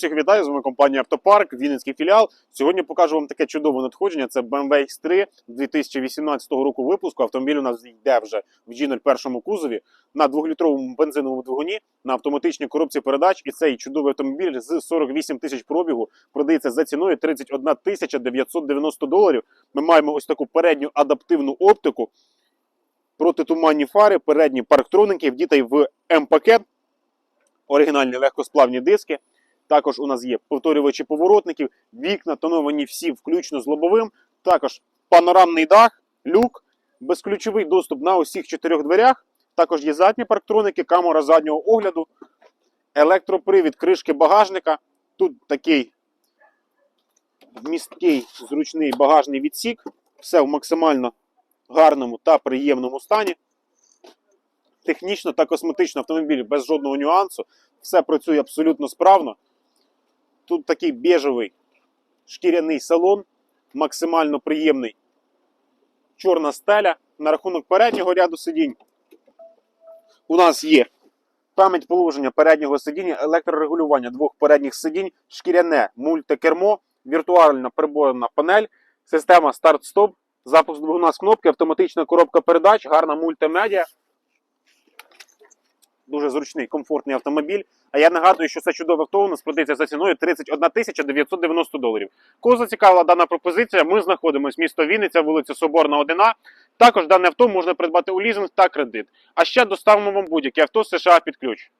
Всіх вітаю, з вами компанія Автопарк, Вінницький філіал. Сьогодні покажу вам таке чудове надходження. Це BMW X3 2018 року випуску. Автомобіль у нас йде вже в G01 кузові на 2-літровому бензиновому двигуні на автоматичній коробці передач. І цей чудовий автомобіль з 48 тисяч пробігу продається за ціною 31 тисяча 990 доларів. Ми маємо ось таку передню адаптивну оптику, протитуманні фари, передні парктроники, вдітай в М-пакет, оригінальні легкосплавні диски. Також у нас є повторювачі поворотників, вікна тоновані всі, включно з лобовим. Також панорамний дах, люк, безключовий доступ на усіх чотирьох дверях. Також є задні парктроники, камера заднього огляду, електропривід кришки багажника. Тут такий місткий зручний багажний відсік. Все в максимально гарному та приємному стані. Технічно та косметично автомобіль без жодного нюансу. Все працює абсолютно справно. Тут такий біжевий шкіряний салон, максимально приємний. Чорна стеля. На рахунок переднього ряду сидінь. У нас є пам'ять положення переднього сидіння, електрорегулювання двох передніх сидінь, шкіряне мультикермо, віртуальна приборна панель, система старт-стоп, запуск двигуна з кнопки, автоматична коробка передач, гарна мультимедіа. Дуже зручний, комфортний автомобіль. А я нагадую, що це чудове авто у нас продається за ціною 31 тисяча 990 доларів. Кого зацікавила дана пропозиція, ми знаходимося місто Вінниця, вулиця Соборна, 1. Також дане авто можна придбати у лізинг та кредит. А ще доставимо вам будь-яке авто з США під ключ.